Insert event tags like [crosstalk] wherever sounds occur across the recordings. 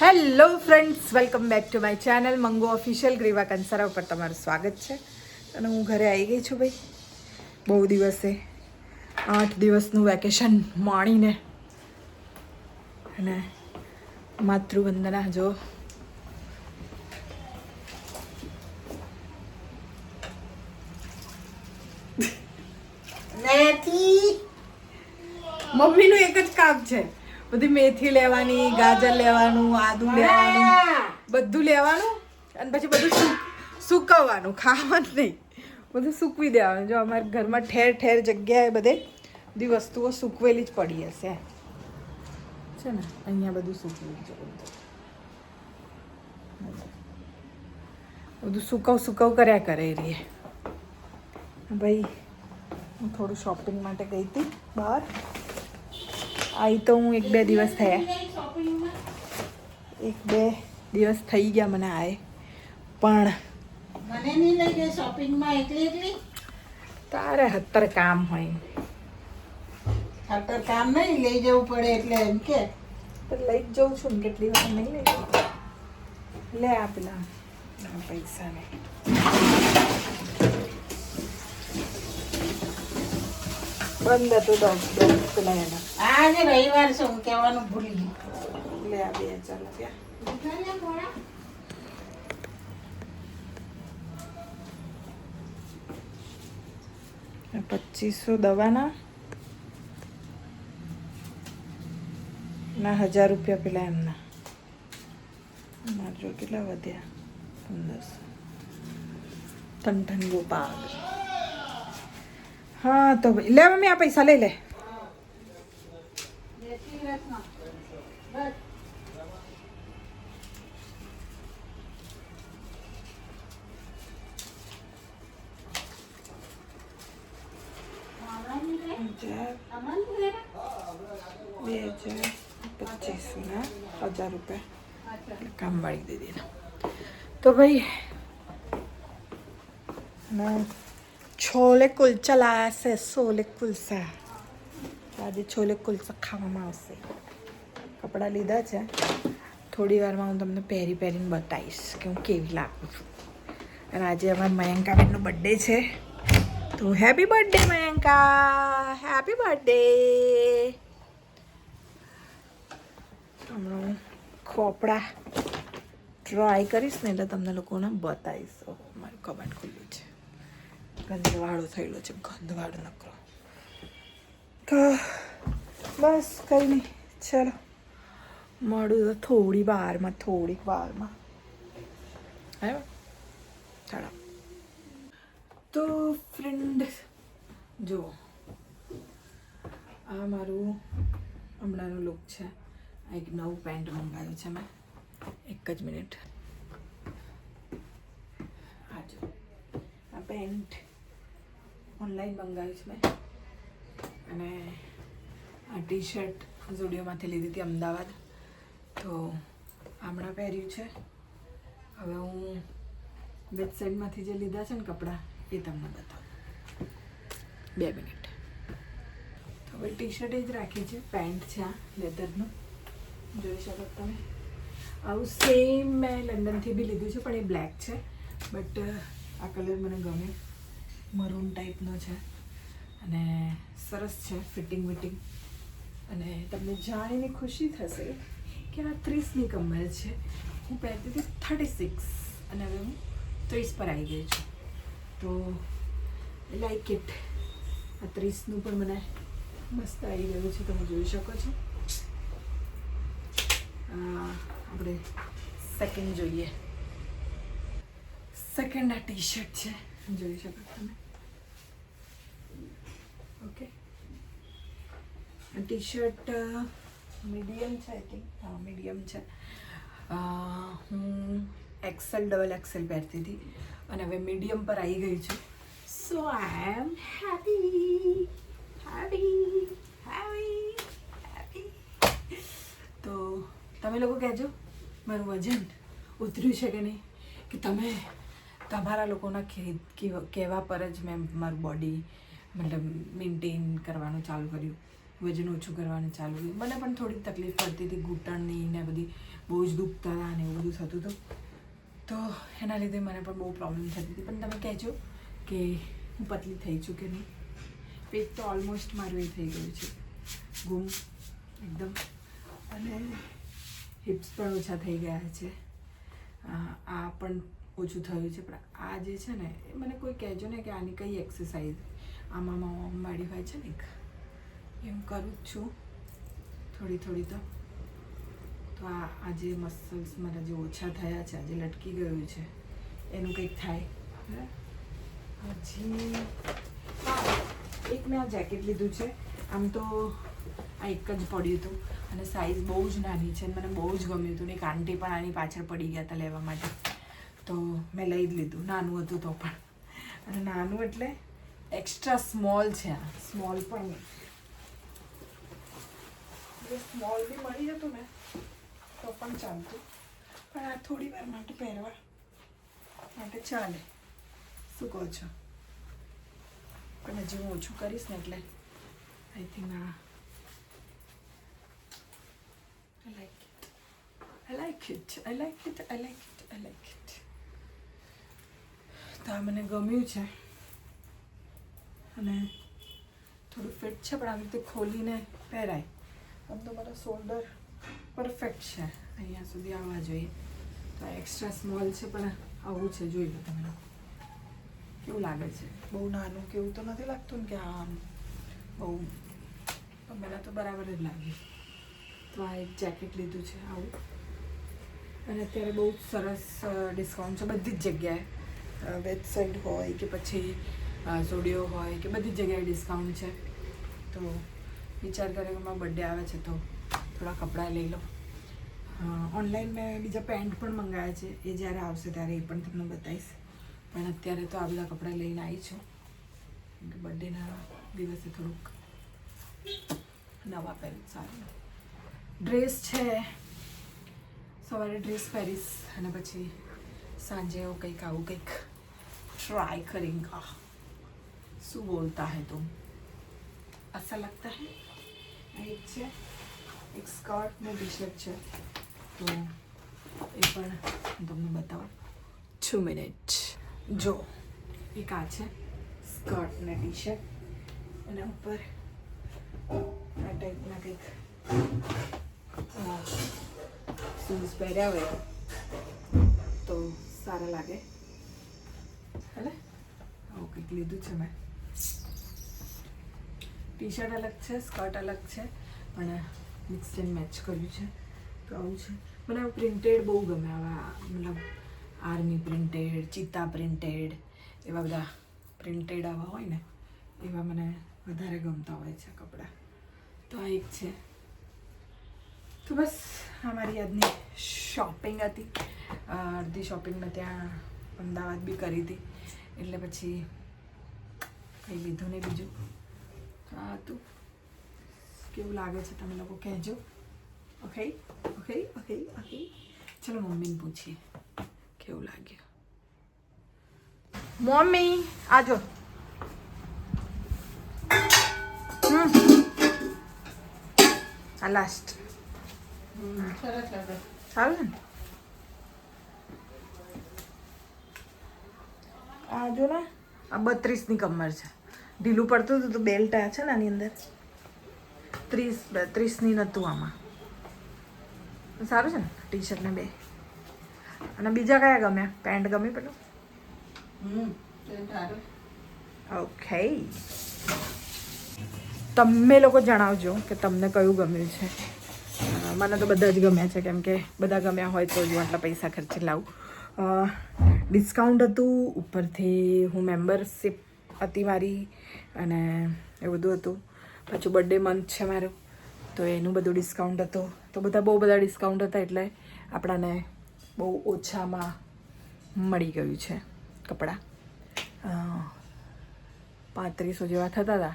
Hello friends welcome back to my channel મંગો official Griva Kansara ઉપર તમારું સ્વાગત છે. અને હું ઘરે આવી ગઈ છું ભાઈ. બહુ દિવસે આઠ દિવસનું વેકેશન માણીને. અને માતૃવંદના જો. મમ્મીનું એક જ કામ છે. બધી મેથી લેવાની ગાજર લેવાનું આદુ લેવાનું બધું લેવાનું અને પછી બધું સુકવવાનું ખાવાનું નહીં. બધું સૂકવી દેવાનું. જો અમારા ઘરમાં ઠેર ઠેર જગ્યાએ બધે બધી વસ્તુઓ સૂકવેલી જ પડી હશે. છે ને? અહીંયા બધું સૂકવેલું છે બધું. બધું સુકવ સુકવ કર્યા કરે રહીએ ભાઈ હું થોડું શોપિંગ માટે ગઈ હતી બહાર. આવી તો હું એક બે દિવસ થયા. એક બે દિવસ થઈ ગયા મને આય પણ મને નહીં લઈ ગઈ શોપિંગમાં એકલી એકલી? તારે હતર કામ હોય. હતર કામ નહીં લઈ જવું પડે એટલે એમ કે. લઈ જ જઉં છું ને કેટલી વાર નહીં લઈ લે આ પેલા પૈસા બંધ હતું ડોગ પેલા એના. આજે રવિવાર છે હું કહેવાનું ભૂલી ગઈ. લે આ બે ચાલો રૂપિયા પચીસો દવાના? ના હજાર રૂપિયા પેલા એમના. મારે જો કેટલા વધ્યા? પંદરસો. ટન ગોપાલ હા, તો ભાઈ, લે મમ્મી, આ પૈસા લઈ લે. બે હજાર પચીસના હજાર રૂપિયા. કામ વાળી દીધી તો ભાઈ છોલે કુલચા લાયા છે છોલે કુલસા આજે છોલે કુલચા ખાવામાં આવશે કપડાં લીધા છે થોડી વારમાં હું તમને પહેરી પહેરીને બતાવીશ કે હું કેવી લાગું છું અને આજે અમારા મયંકાબેનનો બર્થડે છે તો happy birthday Mayanka happy birthday હમણાં ખોપડા ટ્રાય કરીશ ને એટલે તમને લોકોને બતાવીશ મારું કબાટ ખુલ્લું છે ગંધવાળો થયેલો છે, ગંધવાળો નકરો. બસ કંઈ નહીં ચલો. મળું તો થોડી વારમાં, થોડીક વારમાં. આવ્યો? ચાલો. તો ફ્રેન્ડ જુઓ. આ મારું હમણાંનું લુક છે. આ એક નવું પેન્ટ મંગાવ્યું છે મેં. એક જ મિનિટ આ જો આ પેન્ટ ઓનલાઈન મંગાવ્યું છે મેં. અને આ ટી શર્ટ ઝુડિયોમાંથી લીધી હતી અમદાવાદ. તો હમણાં પહેર્યું છે. હવે હું વેબસાઇટમાંથી જે લીધા છે ને કપડાં, એ તમને બતાવું. બે મિનિટ. તો હવે ટી શર્ટ જ રાખી છે પેન્ટ છે આ લેધરનું જોઈ શકો તમે. આવું સેમ મેં લંડનથી બી લીધું છે, પણ એ બ્લેક છે. બટ આ કલર મને ગમે મરૂન ટાઈપનો છે. અને સરસ છે ફિટિંગ વિટિંગ. અને તમને જાણીને ખુશી થશે કે આ ત્રીસની કમર છે. હું પહેરતી થર્ટી સિક્સ અને હવે હું ત્રીસ પર આવી ગઈ છું. તો લાઈક ઇટ આ ત્રીસનું પણ મને મસ્ત આવી ગયું છે. તમે જોઈ શકો છો. આપણે સેકન્ડ જોઈએ. સેકન્ડ આ ટી શર્ટ છે. જોઈ શકો તમે. ઓકે ટી શર્ટ મીડિયમ છે આઈ થિંક હા મીડિયમ છે. હું એક્સેલ ડબલ એક્સેલ પહેરતી હતી અને હવે મીડિયમ પર આવી ગઈ છું. So I am happy happy happy happy તો તમે લોકો કહેજો, મારું વજન ઉતર્યું છે કે નહીં? કે તમે તમારા લોકોના કહેવા પર જ મેં મારું બોડી મતલબ મેન્ટેન કરવાનું ચાલુ કર્યું, વજન ઓછું કરવાનું ચાલુ કર્યું. મને પણ થોડીક તકલીફ પડતી હતી ઘૂંટણની ને બધી, બહુ જ દુખતા હતા ને એવું બધું થતું હતું. તો એના લીધે મને પણ બહુ પ્રોબ્લેમ થતી હતી. પણ તમે કહેજો કે હું પતલી થઈ છું કે નહીં? પેટ તો ઓલમોસ્ટ મારું એ થઈ ગયું છે. ગુમ, એકદમ. અને હિપ્સ પણ ઓછા થઈ ગયા છે. આ પણ ઓછું થયું છે. પણ આ જે છે ને, એ મને કોઈ કહેજો ને કે આની કઈ એક્સરસાઇઝ આમાં વાળી હોય છે ને એમ કરું જ છું. થોડી થોડી તો. તો આ આજે મસલ્સ મારા જે ઓછા થયા છે આજે લટકી ગયું છે, એનું કંઈક થાય. હજી એક મેં આ જેકેટ લીધું છે. આમ તો આ એક જ પડ્યું હતું. અને સાઈઝ બહુ જ નાની છે મને બહુ જ ગમ્યું હતું. ને એક આંટી પણ આની પાછળ પડી ગયા હતા લેવા માટે. તો મેં લઈ જ લીધું. નાનું હતું તો પણ. અને નાનું એટલે એક્સ્ટ્રા સ્મોલ છે આ સ્મોલ પણ જો સ્મોલ બી મળી જતું ને, તો પણ ચાલતું પણ આ થોડી વાર માટે પહેરવા માટે ચાલે શું કહો છો પણ હજી હું ઓછું કરીશ ને એટલે આઈ થિંક આ I like it. I like it. I like it. I like it. I like it. તો આ મને ગમ્યું છે અને થોડું ફિટ છે પણ આવી રીતે ખોલીને પહેરાય. આમ તો મારા શોલ્ડર પરફેક્ટ છે. અહીંયા સુધી આવવા જોઈએ. તો આ એક્સ્ટ્રા સ્મોલ છે પણ આવું છે જોઈ લો તમે. કેવું લાગે છે? બહુ નાનું કેવું તો નથી લાગતું ને કે હા આમ બહુ પણ મને તો બરાબર જ લાગ્યું તો આ એક જેકેટ લીધું છે આવું. અને અત્યારે બહુ સરસ ડિસ્કાઉન્ટ છે બધી જ જગ્યાએ. વેબસાઇટ હોય કે પછી ઝોડિયો હોય કે બધી જગ્યાએ ડિસ્કાઉન્ટ છે. તો વિચાર કર્યો કે મારો બર્થડે આવે છે તો થોડા કપડાં લઈ લો ઓનલાઈન મેં બીજા પેન્ટ પણ મંગાવ્યા છે. એ જ્યારે આવશે ત્યારે એ પણ તમને બતાવીશ. પણ અત્યારે તો આ બધા કપડાં લઈને આવી છું. કે બર્થડેના દિવસે થોડુંક નવા પહેરું. સારું. ડ્રેસ છે. સવારે ડ્રેસ પહેરીશ અને પછી સાંજે એવું કંઈક આવું કંઈક ટ્રાય કરેંગા શું બોલતા હે તુમ ऐसा लगता है આ એક છે એક સ્કર્ટ ને ટી શર્ટ છે તો એ પણ હું તમને બતાવું ટુ મિનિટ જો એક આ છે સ્કર્ટ ને ટી શર્ટ એના ઉપર આ ટાઈપના કંઈક શૂઝ પહેર્યા હોય તો સારા લાગે હલે આવું કંઈક લીધું છે મેં ટી શર્ટ અલગ છે સ્કર્ટ અલગ છે, પણ મિક્સ એન્ડ મેચ કર્યું છે. તો આવું છે. મને પ્રિન્ટેડ બહુ ગમે આવા, મતલબ આર્મી પ્રિન્ટેડ ચિત્તા પ્રિન્ટેડ એવા બધા પ્રિન્ટેડ આવા હોય ને, એવા મને વધારે ગમતા હોય છે કપડાં. તો આ એક છે. તો બસ, આ મારી આજની શોપિંગ હતી. અડધી શોપિંગ મેં ત્યાં અમદાવાદ બી કરી હતી. એટલે પછી કંઈ લીધું નહીં બીજું. આ હતું કેવું લાગે છે તમે લોકો કહેજો. ઓકે ઓકે ઓકે ઓકે ચલો મમ્મીને પૂછીએ કેવું લાગ્યું? મમ્મી આજો આ લાસ્ટ સારું ને? આ જો ને આ બત્રીસની કમર છે. ઢીલું પડતું હતું તો બેલ્ટ આ છે ને આની અંદર? ત્રીસ ત્રીસની નહોતું આમાં. સારું છે ને ટી શર્ટ ને બે. અને બીજા કયા ગમ્યા? પેન્ટ ગમી પેલું? ઓકે તમે લોકો જણાવજો કે તમને કયું ગમ્યું છે. મને તો બધા જ ગમ્યા છે કેમ કે બધા ગમ્યા હોય તો જ હું આટલા પૈસા ખર્ચી લાવું. ડિસ્કાઉન્ટ હતું ઉપરથી હું મેમ્બરશીપ હતી મારી. અને એ બધું હતું. પાછું બર્થડે મંથ છે મારું. તો એનું બધું ડિસ્કાઉન્ટ હતું. તો બધા બહુ બધા ડિસ્કાઉન્ટ હતા એટલે આપણાને બહુ ઓછામાં મળી ગયું છે કપડાં. પાંત્રીસો જેવા થતા હતા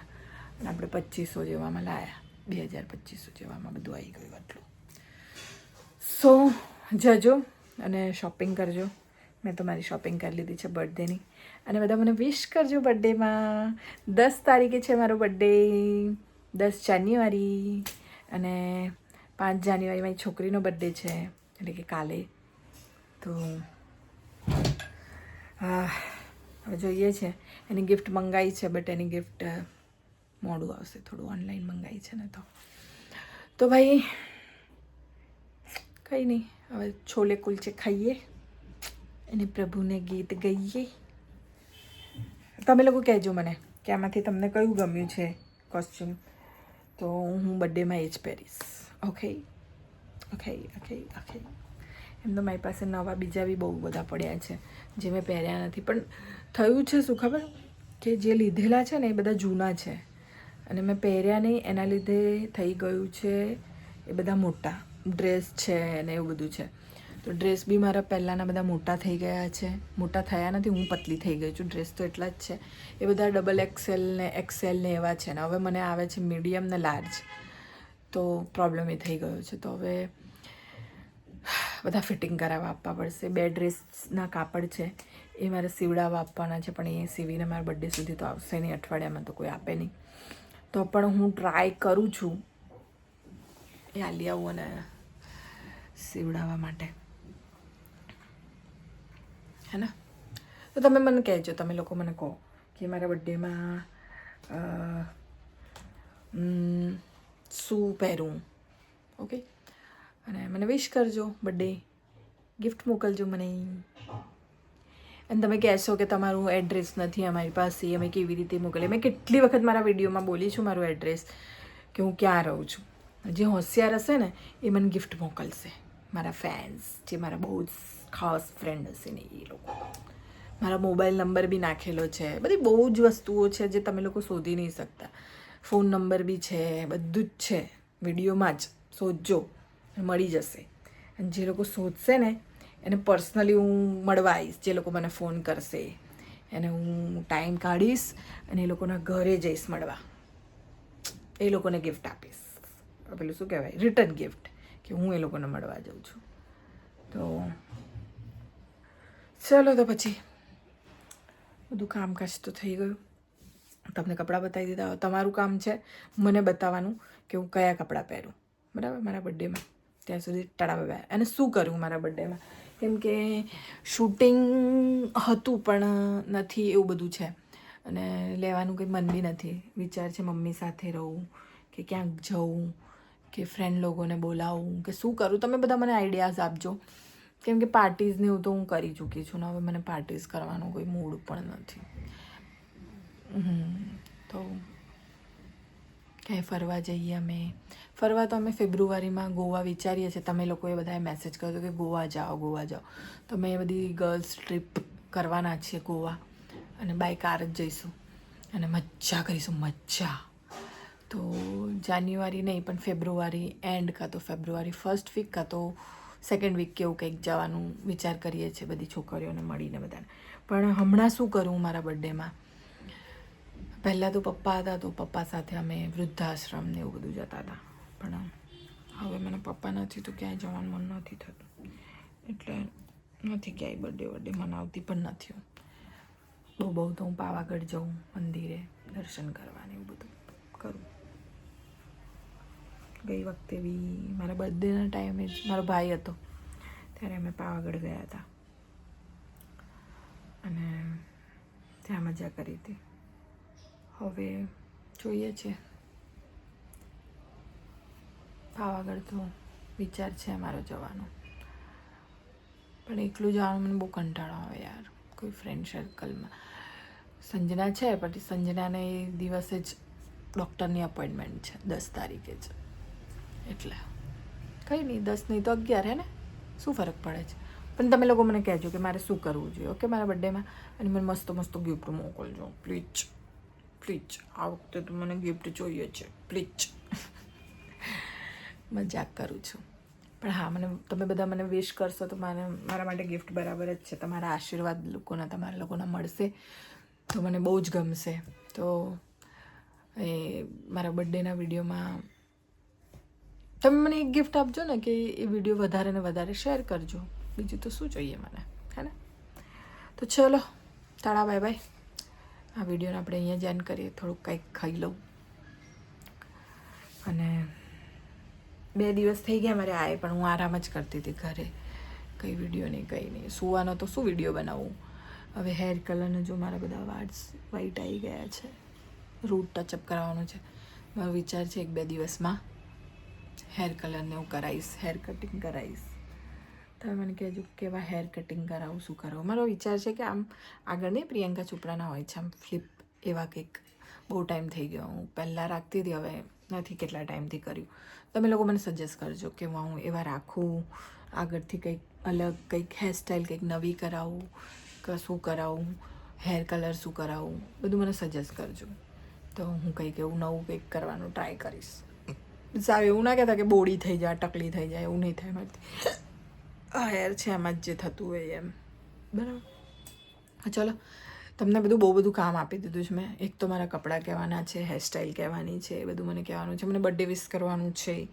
અને આપણે પચીસો જેવામાં લાયા. બે હજાર પચીસો જેવામાં બધું આવી ગયું આટલું. સો જજો અને શોપિંગ કરજો. મેં તો મારી શોપિંગ કરી લીધી છે બર્થડેની અને બધા મને વિશ કરજો બર્થડેમાં દસ તારીખે છે મારો બર્થડે દસ જાન્યુઆરી અને પાંચ જાન્યુઆરી મારી છોકરીનો બર્થડે છે. એટલે કે કાલે. તો હા હવે જોઈએ છે. એની ગિફ્ટ મંગાવી છે બટ એની ગિફ્ટ મોડું આવશે. થોડું ઓનલાઈન મંગાવી છે ને તો. તો ભાઈ, કંઈ નહીં. હવે છોલે કુલચે ખાઈએ. અને પ્રભુને ગીત ગઈએ. તમે લોકો કહેજો મને કે આમાંથી તમને કયું ગમ્યું છે કોસ્ચ્યુમ તો હું બર્થડેમાં એ જ પહેરીશ. ઓકે ઓકે ઓકે ઓકે એમ તો મારી પાસે નવા બીજા બી બહુ બધા પડ્યા છે જે મેં પહેર્યા નથી. પણ થયું છે શું ખબર? કે જે લીધેલા છે ને એ બધા જૂના છે. અને મેં પહેર્યા નહીં, એના લીધે થઈ ગયું છે એ બધા મોટા. ડ્રેસ છે ને એવું બધું છે. તો ડ્રેસ બી મારા પહેલાંના બધા મોટા થઈ ગયા છે. મોટા થયા નથી, હું પતલી થઈ ગઈ છું. ડ્રેસ તો એટલા જ છે. એ બધા ડબલ એક્સેલ ને એક્સેલ ને એવા છે ને. હવે મને આવે છે મીડિયમ ને લાર્જ તો પ્રોબ્લેમ એ થઈ ગયો છે. તો હવે બધા ફિટિંગ કરાવવા આપવા પડશે. બે ડ્રેસના કાપડ છે. એ મારે સીવડાવવા આપવાના છે, પણ એ સીવીને મારા બર્થડે સુધી તો આવશે નહીં. અઠવાડિયામાં તો કોઈ આપે નહીં. તો પણ હું ટ્રાય કરું છું. એ અને સીવડાવવા માટે. હે ને તો તમે મને કહેજો તમે લોકો મને કહો કે મારા બર્થડેમાં શું પહેરું ઓકે અને મને વિશ કરજો બર્થડે ગિફ્ટ મોકલજો મને અને તમે કહેશો કે તમારું એડ્રેસ નથી અમારી પાસે અમે કેવી રીતે મોકલીએ મેં કેટલી વખત મારા વિડીયોમાં બોલી છું મારું એડ્રેસ કે હું ક્યાં રહું છું જે હોશિયાર હશે ને એ મને ગિફ્ટ મોકલશે મારા ફેન્સ જે મારા બહુ જ ખાસ ફ્રેન્ડ હશે ને એ લોકો. મારા મોબાઈલ નંબર બી નાખેલો છે. બધી બહુ જ વસ્તુઓ છે જે તમે લોકો શોધી નહીં શકતા. ફોન નંબર બી છે, બધું જ છે. વિડીયોમાં જ શોધજો, મળી જશે. અને જે લોકો શોધશે ને, એને પર્સનલી હું મળવા આવીશ, જે લોકો મને ફોન કરશે. એને હું ટાઈમ કાઢીશ અને એ લોકોના ઘરે જઈશ મળવા. એ લોકોને ગિફ્ટ આપીશ. પેલું શું કહેવાય? રિટર્ન ગિફ્ટ કે હું એ લોકોને મળવા જાઉં છું. તો ચલો તો પછી. બધું કામકાજ તો થઈ ગયું. તમને કપડાં બતાવી દીધા. તમારું કામ છે મને બતાવવાનું કે હું કયા કપડાં પહેરું. બરાબર? મારા બર્થડેમાં ત્યાં સુધી ટળાવ્યા અને શું કરું મારા બર્થડેમાં કેમ કે શૂટિંગ હતું પણ નથી એવું બધું છે. અને લેવાનું કંઈ મન બી નથી. વિચાર છે મમ્મી સાથે રહું કે ક્યાંક જવું કે ફ્રેન્ડ લોકોને બોલાવું કે શું કરું? તમે બધા મને આઈડિયાઝ આપજો. કેમ કે પાર્ટીઝને એવું તો હું કરી ચૂકી છું ને હવે મને પાર્ટીઝ કરવાનો કોઈ મૂડ પણ નથી. તો ક્યાંય ફરવા જઈએ અમે. ફરવા તો અમે ફેબ્રુઆરીમાં ગોવા વિચારીએ છીએ. તમે લોકોએ બધાએ મેસેજ કર્યો કે ગોવા જાઓ ગોવા જાઓ. તો અમે બધી ગર્લ્સ ટ્રીપ કરવાના છીએ ગોવા. અને બાય કાર જ જઈશું. અને મજા કરીશું, મજા. તો જાન્યુઆરી નહીં, પણ ફેબ્રુઆરી એન્ડ કાં તો ફેબ્રુઆરી ફર્સ્ટ વીક કાં તો સેકન્ડ વીક કે એવું કંઈક જવાનું વિચાર કરીએ છીએ બધી છોકરીઓને મળીને બધાને. પણ હમણાં શું કરું મારા બર્થડેમાં? પહેલાં તો પપ્પા હતા તો પપ્પા સાથે અમે વૃદ્ધાશ્રમ ને એવું બધું જતા હતા. પણ હવે મને પપ્પા નથી તો ક્યાંય જવાનું મન નથી થતું. એટલે નથી ક્યાંય બર્થડે બર્થડે મનાવતી પણ નથી બહુ બહુ તો હું પાવાગઢ જાઉં મંદિરે દર્શન કરવાને એવું બધું કરું. ગઈ વખતે બી મારા બર્થડેના ટાઈમે જ મારો ભાઈ હતો, ત્યારે અમે પાવાગઢ ગયા હતા. અને ત્યાં મજા કરી હતી. હવે જોઈએ છે. પાવાગઢ તો વિચાર છે મારો જવાનો. પણ એકલું જવાનું મને બહુ કંટાળો આવે યાર. કોઈ ફ્રેન્ડ સર્કલમાં સંજના છે પછી સંજનાને એ દિવસે જ ડૉક્ટરની અપોઇન્ટમેન્ટ છે, દસ તારીખે જ. એટલે. કંઈ નહીં દસ નહીં તો અગિયાર હે ને? શું ફરક પડે છે? પણ તમે લોકો મને કહેજો કે મારે શું કરવું જોઈએ ઓકે? મારા બર્થડેમાં. અને મને મસ્ત મસ્ત ગિફ્ટ મોકલજો. પ્લીઝ પ્લીઝ આ વખતે તો મને ગિફ્ટ જોઈએ છે. પ્લીઝ [laughs] મજાક કરું છું. પણ હા મને તમે બધા મને વિશ કરશો તો મારે મારા માટે ગિફ્ટ બરાબર જ છે. તમારા આશીર્વાદ લોકોના તમારા લોકોના મળશે તો મને બહુ જ ગમશે. તો એ મારા બર્થડેના વિડીયોમાં તમે મને એક ગિફ્ટ આપજો ને કે એ વીડિયો વધારે ને વધારે શેર કરજો. બીજું તો શું જોઈએ મને, હે ને? તો ચલો, તાળા બાય બાય આ વિડીયોને આપણે અહીંયા જેન કરીએ. થોડુંક કંઈક ખાઈ લઉં. અને બે દિવસ થઈ ગયા મારે આય, પણ હું આરામ જ કરતી હતી ઘરે. કંઈ વીડિયો નહીં, કંઈ નહીં. સુવાનો તો શું વીડિયો બનાવું? હવે હેર કલરને જો મારા બધા વાર્ડ્સ વ્હાઈટ આવી ગયા છે. રૂટ ટચઅપ કરાવવાનું છે. મારો વિચાર છે એક બે દિવસમાં હેર કલરને હું કરાવીશ હેર કટિંગ કરાવીશ તમે મને કહેજો કેવા હેર કટિંગ કરાવું, શું કરાવું? મારો વિચાર છે કે આમ આગળ નહીં, પ્રિયંકા ચોપડાના હોય છે, આમ ફ્લિપ એવા કંઈક. બહુ ટાઈમ થઈ ગયો, હું પહેલાં રાખતી હતી, હવે નથી કેટલા ટાઈમથી કર્યું. તમે લોકો મને સજેસ્ટ કરજો કે હું એવા રાખું, આગળથી કંઈક અલગ, કંઈક હેરસ્ટાઈલ કંઈક નવી કરાવું શું કરાવું હેર કલર શું કરાવું, બધું મને સજેસ્ટ કરજો. તો હું કંઈક એવું નવું કંઈક કરવાનું ટ્રાય કરીશ. સાવ એવું ના કહેતા કે બોડી થઈ જાય, ટકલી થઈ જાય, એવું નહીં થાય મારથી. હેર છે એમાં જ જે થતું હોય એમ. બરાબર. ચલો. તમને બધું બહુ બધું કામ આપી દીધું છે મેં. એક તો મારા કપડાં કહેવાના છે હેરસ્ટાઈલ કહેવાની છે, એ બધું મને કહેવાનું છે. મને બર્થડે વિશ કરવાનું છે.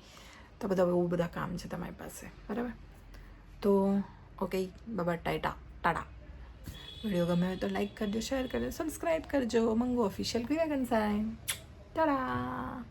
તો બધા બહુ બધા કામ છે તમારી પાસે. બરાબર? તો ઓકે બાબા ટાટા ટાટા વીડિયો ગમે હોય તો લાઈક કરજો શેર કરજો સબસ્ક્રાઈબ કરજો. મંગો ઓફિશિયલ ક્રિયા કંસાય ટાટા